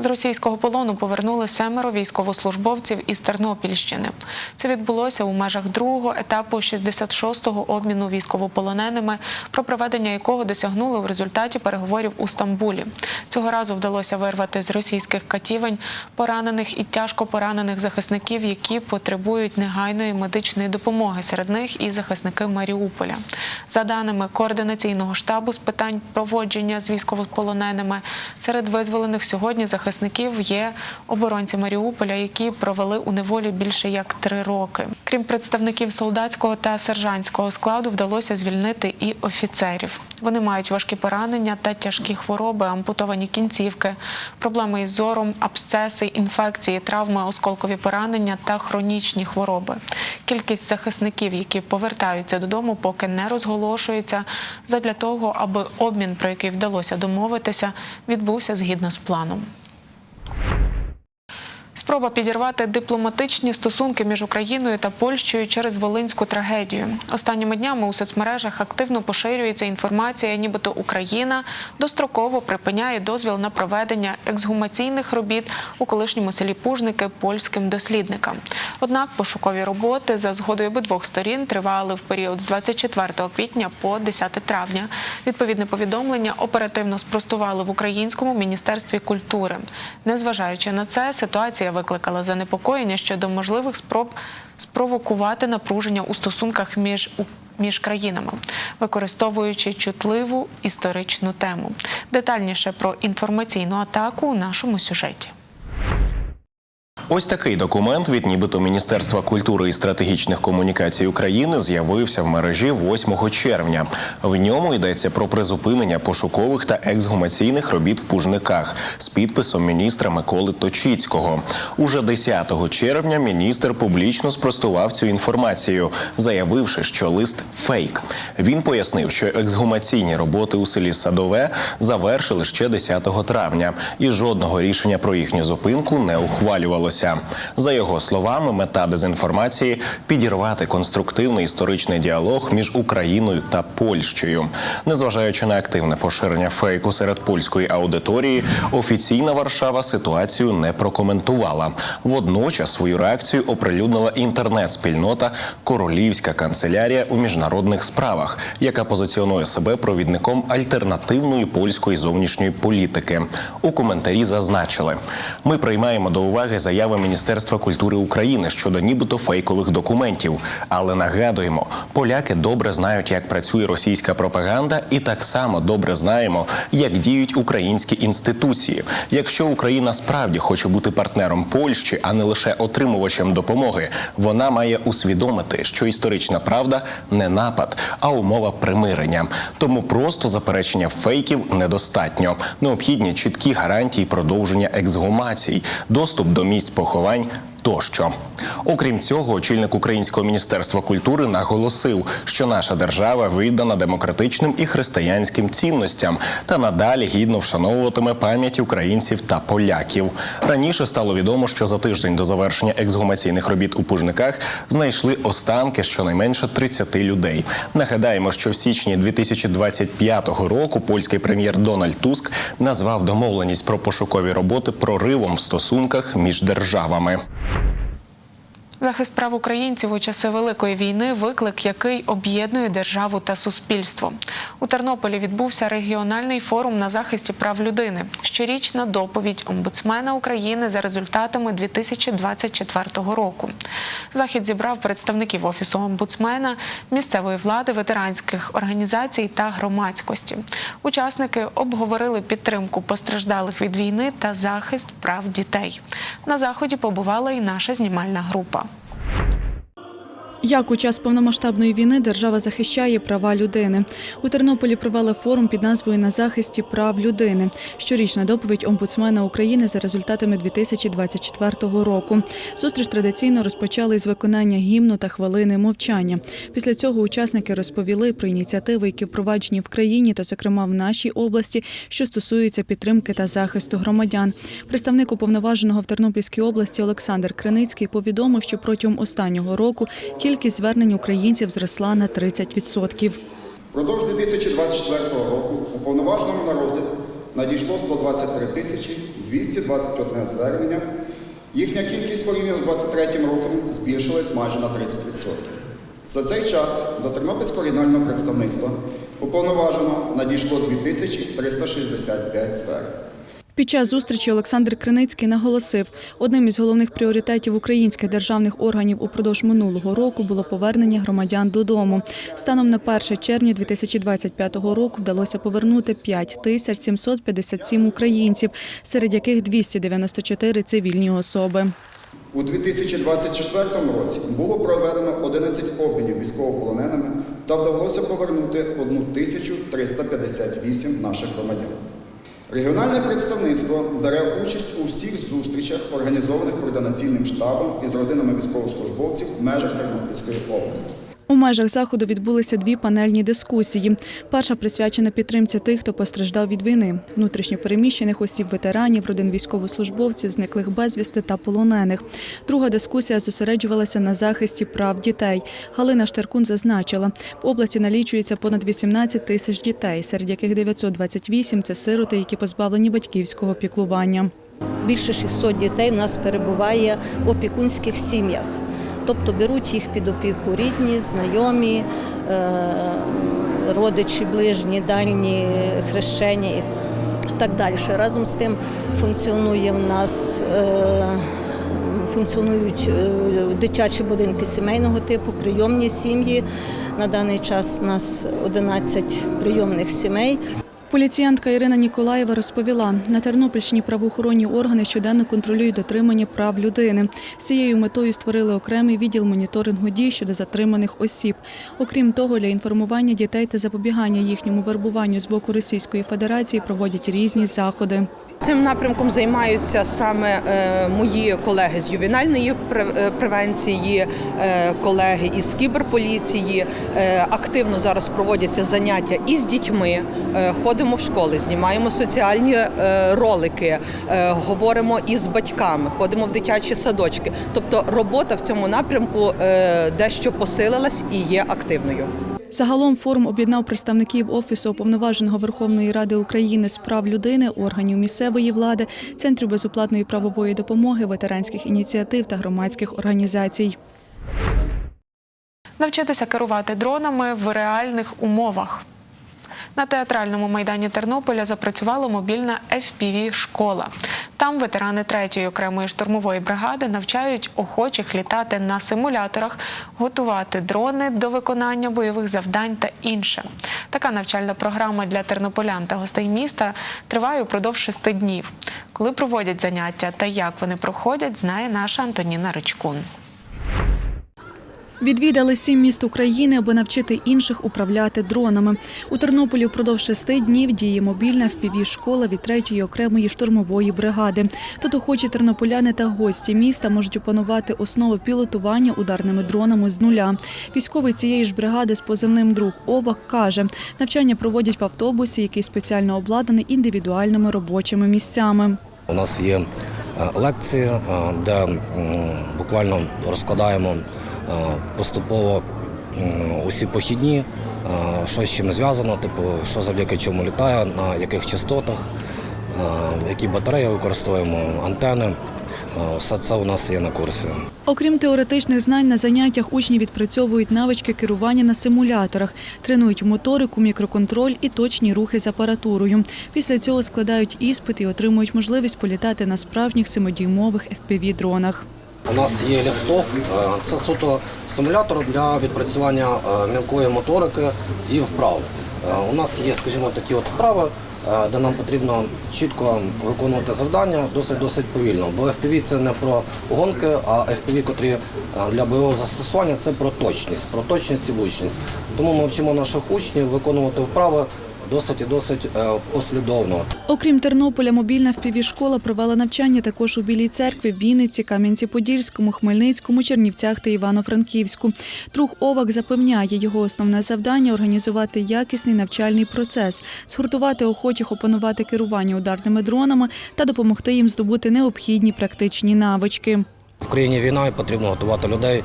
З російського полону повернули семеро військовослужбовців із Тернопільщини. Це відбулося у межах другого етапу 66-го обміну військовополоненими, про проведення якого досягнули в результаті переговорів у Стамбулі. Цього разу вдалося вирвати з російських катівень поранених і тяжко поранених захисників, які потребують негайної медичної допомоги. Серед них і захисники Маріуполя. За даними координаційного штабу з питань проводження з військовополоненими, серед визволених сьогодні захисників є оборонці Маріуполя, які провели у неволі більше як три роки. Крім представників солдатського та сержантського складу, вдалося звільнити і офіцерів. Вони мають важкі поранення та тяжкі хвороби, ампутовані кінцівки, проблеми із зором, абсцеси, інфекції, травми, осколкові поранення та хронічні хвороби. Кількість захисників, які повертаються додому, поки не розголошується, задля того, аби обмін, про який вдалося домовитися, відбувся згідно з планом. Спроба підірвати дипломатичні стосунки між Україною та Польщею через волинську трагедію. Останніми днями у соцмережах активно поширюється інформація, нібито Україна достроково припиняє дозвіл на проведення ексгумаційних робіт у колишньому селі Пужники польським дослідникам. Однак пошукові роботи за згодою обидвох сторін тривали в період з 24 квітня по 10 травня. Відповідне повідомлення оперативно спростували в українському міністерстві культури. Незважаючи на це, ситуація викликала занепокоєння щодо можливих спроб спровокувати напруження у стосунках між між країнами, використовуючи чутливу історичну тему. Детальніше про інформаційну атаку у нашому сюжеті. Ось такий документ від нібито Міністерства культури і стратегічних комунікацій України з'явився в мережі 8 червня. В ньому йдеться про призупинення пошукових та ексгумаційних робіт в Пужниках з підписом міністра Миколи Точіцького. Уже 10 червня міністр публічно спростував цю інформацію, заявивши, що лист фейк. Він пояснив, що ексгумаційні роботи у селі Садове завершили ще 10 травня, і жодного рішення про їхню зупинку не ухвалювалося. За його словами, мета дезінформації підірвати конструктивний історичний діалог між Україною та Польщею. Незважаючи на активне поширення фейку серед польської аудиторії, офіційна Варшава ситуацію не прокоментувала. Водночас свою реакцію оприлюднила інтернет-спільнота Королівська канцелярія у міжнародних справах, яка позиціонує себе провідником альтернативної польської зовнішньої політики. У коментарі зазначили: ми приймаємо до уваги заяви Міністерства культури України щодо нібито фейкових документів, але нагадуємо, поляки добре знають, як працює російська пропаганда, і так само добре знаємо, як діють українські інституції. Якщо Україна справді хоче бути партнером Польщі, а не лише отримувачем допомоги, вона має усвідомити, що історична правда не напад, а умова примирення. Тому просто заперечення фейків недостатньо. Необхідні чіткі гарантії продовження ексгумацій, доступ до місць поховань. Тощо, окрім цього, очільник Українського міністерства культури наголосив, що наша держава віддана демократичним і християнським цінностям та надалі гідно вшановуватиме пам'ять українців та поляків. Раніше стало відомо, що за тиждень до завершення ексгумаційних робіт у Пужниках знайшли останки щонайменше 30 людей. Нагадаємо, що в січні 2025 року польський прем'єр Дональд Туск назвав домовленість про пошукові роботи проривом в стосунках між державами. Захист прав українців у часи великої війни виклик, який об'єднує державу та суспільство. У Тернополі відбувся регіональний форум на захисті прав людини. Щорічна доповідь омбудсмена України за результатами 2024 року. Захід зібрав представників офісу омбудсмена, місцевої влади, ветеранських організацій та громадськості. Учасники обговорили підтримку постраждалих від війни та захист прав дітей. На заході побувала і наша знімальна група. Як у час повномасштабної війни держава захищає права людини у Тернополі провели форум під назвою На захисті прав людини. Щорічна доповідь омбудсмена України за результатами 2024 року. Зустріч традиційно розпочали з виконання гімну та хвилини мовчання. Після цього учасники розповіли про ініціативи, які впроваджені в країні, та зокрема в нашій області, що стосуються підтримки та захисту громадян. Представник уповноваженого в Тернопільській області Олександр Криницький повідомив, що протягом останнього року кількість звернень українців зросла на 30%. Впродовж 2024 року уповноваженому на розгляд надійшло 123 тисячі 221 звернення. Їхня кількість порівняно з 2023 роком збільшилась майже на 30%. За цей час до Тернопільського регіонального представництва уповноважено надійшло 2365 звернень. Під час зустрічі Олександр Криницький наголосив, одним із головних пріоритетів українських державних органів упродовж минулого року було повернення громадян додому. Станом на 1 червня 2025 року вдалося повернути 5 тисяч 757 українців, серед яких 294 – цивільні особи. У 2024 році було проведено 11 обмінів військовополоненими та вдалося повернути 1358 наших громадян. Регіональне представництво бере участь у всіх зустрічах, організованих координаційним штабом із родинами військовослужбовців в межах Тернопільської області. У межах заходу відбулися дві панельні дискусії. Перша присвячена підтримці тих, хто постраждав від війни, внутрішньопереміщених осіб, ветеранів, родин військовослужбовців, зниклих безвісти та полонених. Друга дискусія зосереджувалася на захисті прав дітей. Галина Штеркун зазначила, в області налічується понад 18 тисяч дітей, серед яких 928 – це сироти, які позбавлені батьківського піклування. Більше 600 дітей в нас перебуває в опікунських сім'ях. Тобто беруть їх під опіку рідні, знайомі, е, родичі, ближні, дальні, хрещені і так далі. Разом з тим функціонує в нас. е, Функціонують е, дитячі будинки сімейного типу, прийомні сім'ї. На даний час у нас 11 прийомних сімей. Поліціянтка Ірина Ніколаєва розповіла, на Тернопільщині правоохоронні органи щоденно контролюють дотримання прав людини. З цією метою створили окремий відділ моніторингу дій щодо затриманих осіб. Окрім того, для інформування дітей та запобігання їхньому вербуванню з боку Російської Федерації проводять різні заходи. Цим напрямком займаються саме е, мої колеги з ювенальної е, превенції, е, колеги із кіберполіції. Активно зараз проводяться заняття із дітьми. Е, Ходимо в школи, знімаємо соціальні ролики, говоримо із батьками, ходимо в дитячі садочки. Тобто робота в цьому напрямку дещо посилилась і є активною. Загалом форум об'єднав представників Офісу уповноваженого Верховної Ради України з прав людини, органів місцевої влади, центрів безоплатної правової допомоги, ветеранських ініціатив та громадських організацій. Навчитися керувати дронами в реальних умовах. На театральному майдані Тернополя запрацювала мобільна fpv школа Там ветерани 3-ї окремої штурмової бригади навчають охочих літати на симуляторах, готувати дрони до виконання бойових завдань та інше. Така навчальна програма для тернополян та гостей міста триває упродовж шести днів. Коли проводять заняття та як вони проходять, знає наша Антоніна Ричкун. Відвідали сім міст України, аби навчити інших управляти дронами. У Тернополі впродовж шести днів діє мобільна впіві школа від третьої окремої штурмової бригади. Тут охочі тернополяни та гості міста можуть опанувати основи пілотування ударними дронами з нуля. Військовий цієї ж бригади з позивним друг Овак каже, навчання проводять в автобусі, який спеціально обладнаний індивідуальними робочими місцями. У нас є е, лекції, е, де буквально розкладаємо поступово усі похідні, е, що з чим зв'язано, типу, що завдяки чому літає, на яких частотах, е, які батареї використовуємо, антени. Е, Все це у нас є на курсі. Окрім теоретичних знань, на заняттях учні відпрацьовують навички керування на симуляторах, тренують моторику, мікроконтроль і точні рухи з апаратурою. Після цього складають іспит і отримують можливість політати на справжніх семидюймових FPV-дронах. У нас є ліфтоф, е, це суто симулятор для відпрацювання е, мілкої моторики і вправ. Е, У нас є, скажімо, такі от вправи, де нам потрібно чітко виконувати завдання досить досить повільно. Бо FPV це не про гонки, а FPV, котрі для бойового застосування це про точність, про точність і влучність. Тому ми вчимо наших учнів виконувати вправи досить і досить е, послідовно. Окрім Тернополя, мобільна впівішкола провела навчання також у Білій церкві, Вінниці, Кам'янці-Подільському, Хмельницькому, Чернівцях та Івано-Франківську. Друг Овак запевняє, його основне завдання організувати якісний навчальний процес, згуртувати охочих опанувати керування ударними дронами та допомогти їм здобути необхідні практичні навички. В країні війна і потрібно готувати людей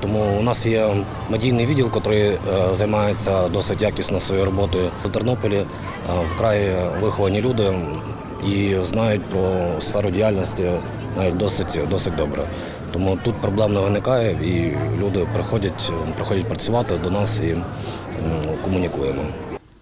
Тому у нас є медійний відділ, який е, займається досить якісно своєю роботою у Тернополі. е, Вкрай виховані люди і знають про сферу діяльності навіть досить, досить добре. Тому тут проблем не виникає, і люди приходять, приходять працювати до нас і комунікуємо.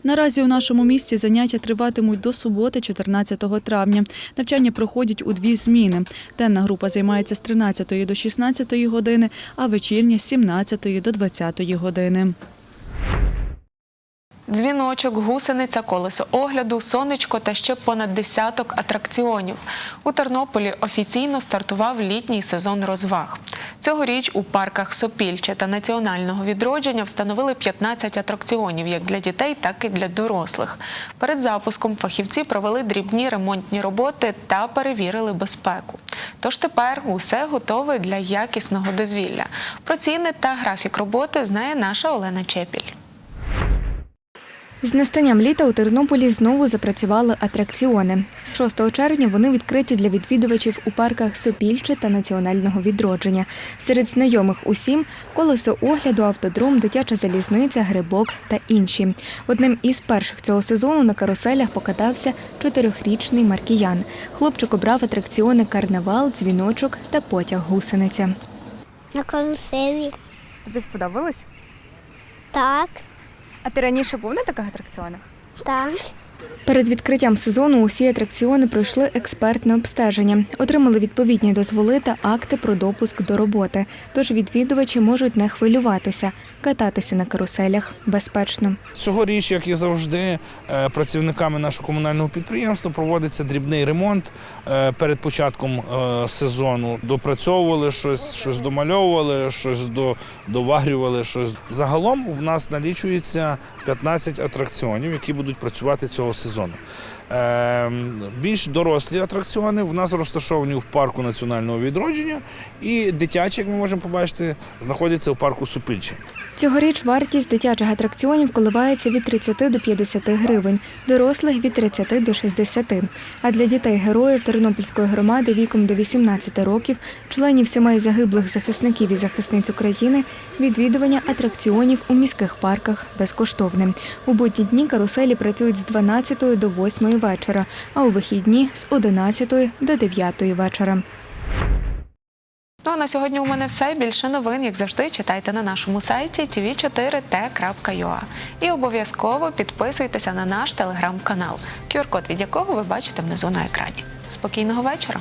Наразі у нашому місті заняття триватимуть до суботи, 14 травня. Навчання проходять у дві зміни. Денна група займається з 13 до 16 години, а вечірня з 17 до 20 години. Дзвіночок, гусениця, колесо огляду, сонечко та ще понад десяток атракціонів. У Тернополі офіційно стартував літній сезон розваг. Цьогоріч у парках Сопільче та національного відродження встановили 15 атракціонів як для дітей, так і для дорослих. Перед запуском фахівці провели дрібні ремонтні роботи та перевірили безпеку. Тож тепер усе готове для якісного дозвілля. Про ціни та графік роботи знає наша Олена Чепіль. З настанням літа у Тернополі знову запрацювали атракціони. З 6 червня вони відкриті для відвідувачів у парках Сопільче та національного відродження. Серед знайомих усім колесо огляду, автодром, дитяча залізниця, грибок та інші. Одним із перших цього сезону на каруселях покатався чотирьохрічний маркіян. Хлопчик обрав атракціони карнавал, дзвіночок та потяг гусениця. На каруселі. Тобі сподобалось? Так, А ти раніше був на таких атракціонах? так. Перед відкриттям сезону усі атракціони пройшли експертне обстеження, отримали відповідні дозволи та акти про допуск до роботи. Тож відвідувачі можуть не хвилюватися, кататися на каруселях безпечно. Цьогоріч, як і завжди, е, працівниками нашого комунального підприємства проводиться дрібний ремонт е, перед початком е, сезону. Допрацьовували щось, щось домальовували, щось до- доварювали. Щось загалом в нас налічується 15 атракціонів, які будуть працювати цього сезону. Е, Більш дорослі атракціони в нас розташовані в парку національного відродження, і дитячі, як ми можемо побачити, знаходяться у парку Супильче. Цьогоріч вартість дитячих атракціонів коливається від 30 до 50 гривень, дорослих від 30 до 60. А для дітей-героїв Тернопільської громади віком до 18 років, членів сімей загиблих захисників і захисниць України, відвідування атракціонів у міських парках безкоштовне. У будні дні каруселі працюють з 12 до 8 вечора, а у вихідні з 11 до 9 вечора. Ну а на сьогодні у мене все. Більше новин, як завжди, читайте на нашому сайті tv4t.ua. І обов'язково підписуйтеся на наш телеграм-канал, QR-код від якого ви бачите внизу на екрані. Спокійного вечора!